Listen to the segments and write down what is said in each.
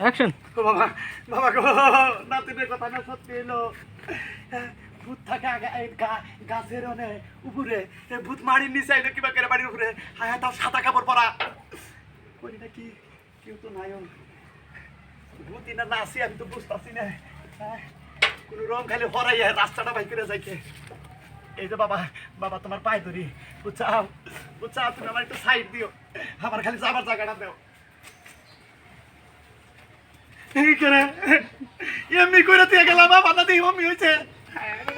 Action ও বাবা বাবা গো নাতিনের কথা না সত্যি এলো। ভূত থাকে আগে গাছের অনে উপরে। ভূত মাড়ির নিচে আইলো কিবা করে বাড়ির উপরে। হায় তার সাদা কাপড় পরা। করি না কি কেউ তো নাই। ভূত ইনা না আসি আমি তো বুঝতেছি না। হ্যাঁ, কোনো রং খালি হরাই রাস্তাটা বাই করে যাইকে এই যে বাবা বাবা তোমার পায়ে ধরি। বুঝছাও? বুঝছাও তুমি আমার একটু সাইড দিও। আমার খালি যাবার জায়গাটা দাও। এই করে? এমনি করে দিয়ে গেলাম বাবা না দেখি মম্মি হয়েছে।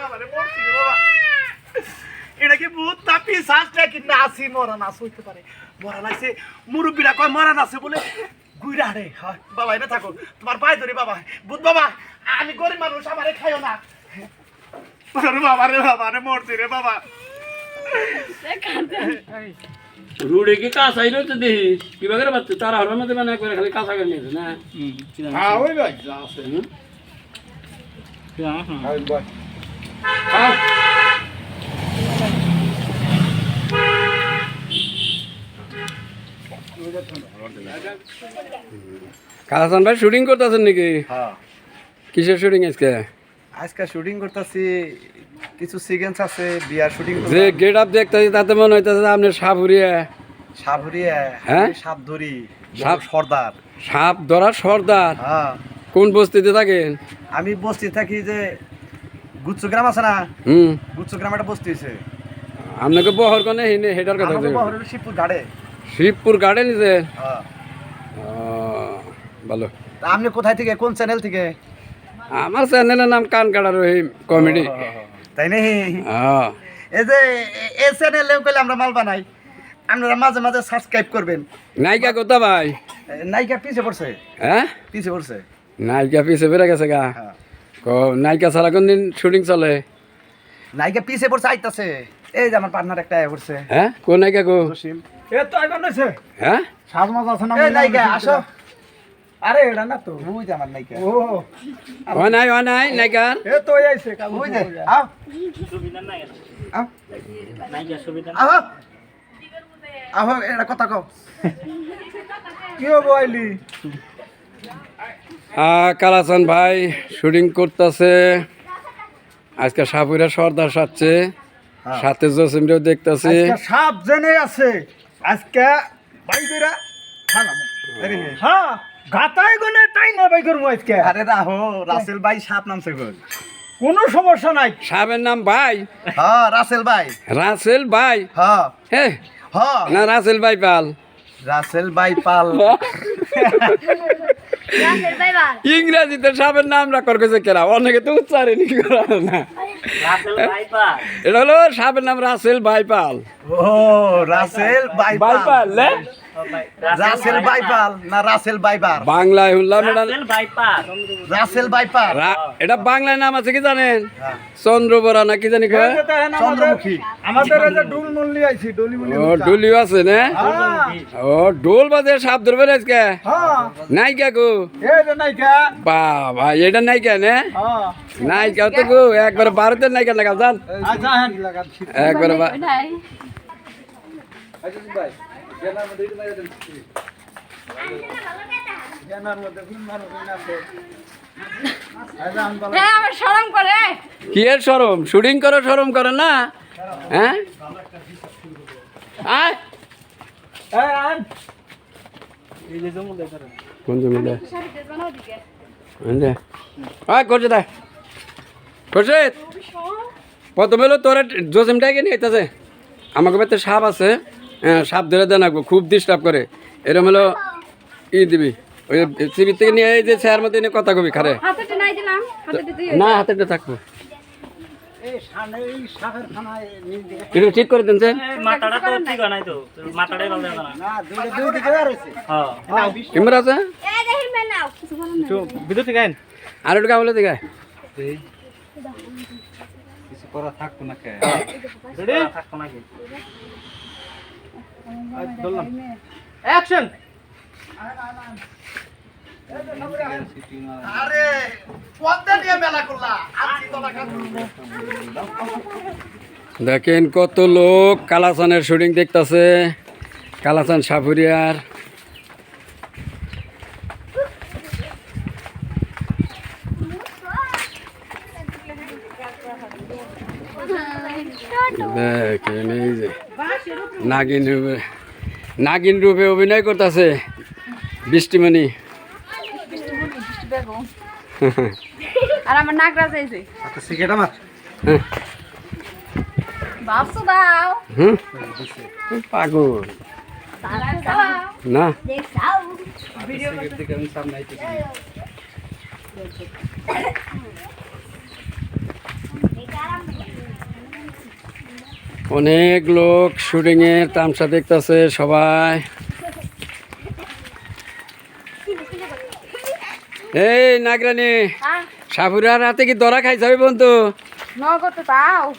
বাবা রে রে বাবা এটা কি ভূত তাপি শ্বাসটা কি নাসি? মরা নাচ হইতে পারে। মরা নাচে মুরব্বীরা কয় মরা নাচে বলে গুইরা রে। বাবা এটা থাকো। তোমার পায়ে ধরি বাবা। ভূত বাবা আমি গরিব মানুষ আমারে খাইও না। আরে বাবা রে বাবা রে মরছি রে বাবা। রুড়ে কি কাঁচাই রয়েছে দেখিস কিবা করে পাচ্ছে তারা হরার মধ্যে মানে একবারে খালি কাঁচা করে নিয়েছে না? হ্যাঁ ওই ভাই যা আছে। হুম? খাও কালাসান ভাই শুটিং করতেছেন নাকি? হ্যাঁ। কিসের শুটিং আজকে? আজকে শুটিং করতেছি কিছু সিকোয়েন্স আছে বিয়ার শুটিং যে গেট আপ দেখতেছি তাতে মনে হইতেছে আপনি সাপুরিয়া সাবরিয়া হ্যাঁ? সাপ ধরি সাপ? সর্দার। সাপ ধরা সর্দার? হ্যাঁ। কোন বস্তিতে থাকেন? আমি বস্তি থাকি যে গুচ্ছ গ্রাম আছে না? হুম। গুচ্ছ গ্রাম একটা বস্তি আছে আপনাকে বহর কনে হিনে হেটার কথা কইবেন। বহর শিবপুর গাড়ে শিবপুর গার্ডেন নিছে হ্যাঁ। ভালো। আপনি কোথায় থেকে কোন চ্যানেল থেকে? আমার চ্যানেলের নাম কান কাটার ওই কমেডি তাই নেই হ্যাঁ। এই যে এ- এই চ্যানেলে কইলে আমরা মাল বানাই। আপনারা মাঝে মাঝে সাবস্ক্রাইব করবেন। নায়িকা কোথা ভাই? এ, নায়িকা পিছে পড়ছে। হ্যাঁ? পিছে পড়ছে। নায়িকা পিছে বেড়ে গেছে গা। হ্যাঁ। ক নায়িকা ছাড়া কোন দিন শুটিং চলে? নায়িকা পিছে পড়ছে আইতাছে। এই যে আমার পার্টনার একটা আয়া পড়ছে। হ্যাঁ? কোন নায়িকা কো? এ তো আইবা নইছে হ্যাঁ? সাজমাজ আছে না এই নায়িকা আসো। আরে এটা না তো। যে আমার নায়িকা। ও। ও নাই ও নাই নায়িকার। এ তো আইছে যে আও। আও। আও। আও এটা কথা কও। কি হব আইলি? কালাচান ভাই শুটিং করতেছে। আজকে সাপুরা সর্দার সাচ্ছে সাথে জসিমরেও দেখতেছি। আজকে সাপ জেনে আছে। আজকে বাইকরা হ্যাঁ। গাতায় গনে টাই না বাই করব আজকে? আরে রাহো রাসেল ভাই সাপ নামছে গো। কোনো সমস্যা নাই। সাহেবের নাম ভাই। হ্যাঁ রাসেল ভাই। রাসেল ভাই? হ্যাঁ। হে হ্যাঁ। না রাসেল ভাই পাল। রাসেল ভাই পাল। ইংরেজিতে সাহেবের নাম রাখার কাছে কেরা? অনেকে তো উচ্চারণই করা না। এটা হলো সাহেবের নাম রাসেল ভাই পাল। ও রাসেল ভাই ভাই পাল। পাল লে? রাসেল ভাই পাল না রাসেল বাংলায় এটা রাসেল ভাই পাল রা- এটা বাংলায় নাম আছে কি জানেন? হ্যাঁ। চন্দ্রবরা না কি জানি কয়? চন্দ্রমুখী আমাদের এই যে ডুল মল্লি আইছি ডলি মল্লি ও ডুলিও আছে না? ও ডোল বাজে সাপ ধরবে না আজকে? হ্যাঁ। নায়িকা গো এই যে নাইকা বাবা এটা নায়িকা নে? হ্যাঁ। নায়িকা তো গো একবার ভারতের নায়িকা লাগাল জান। আচ্ছা হ্যাঁ। একবার বা- করে। কি এর সরম? শুটিং করো করে না। হ্যাঁ? করছে প্রথমে তোরা জসিমটাকে নিয়ে আমাকে সাপ আছে। হ্যাঁ সাপ ধরে দেন রাখব খুব ডিস্টার্ব করে। এরম হলো ই দিবি। ওই সিবির থেকে নিয়ে এই যে চেয়ার মধ্যে নিয়ে কথা কবি খারে। হাতে নাই দিলাম হাতে না হাতে থাকব। একটু ঠিক করে দেন স্যার। মাথাটা তো ঠিক হয় হ্যাঁ। ক্যামেরা আছে? এই দেখি মে নাও। কিছু বলার নাই বিদ্যুৎ থেকে আর একটু কামলে দিকে। কিছু করা থাকতো না কে? রেডি? থাকতো নাকি ধরলাম অ্যাকশন আরে পদ্মা নিয়ে মেলা করলা। আজকে তো দেখেন কত লোক কালাসানের শুটিং দেখতেছে। কালাসান সাপুরিয়ার। দেখেন এই যে নাগিন রূপে নাগিন রূপে অভিনয় করতেছে বৃষ্টিমণি আর আমার আচ্ছা হ্যাঁ বাপসু দাও হুম পাগল না অনেক লোক শুটিং এর তামসা দেখতেছে সবাই। এই নাগরানি হ্যাঁ। সাপুরার হাতে কি দরা খাই যাবে বন্ধু?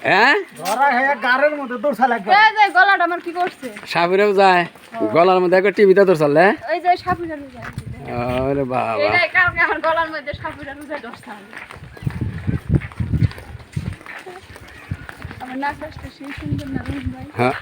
হ্যাঁ? ধরা হয়ে গাড়ের মধ্যে দৌড়া লাগবে। এই যে গলাটা আমার কি করছে? সাপুরেও যায় গলার মধ্যে টিভিতে তোর সাপুরা বাবা এটাই কালকে আমার গলার মধ্যে সাপুরা রুজা দশটা আমার নাগরাজটা সেই সুন্দর না রুজ ভাই হ্যাঁ।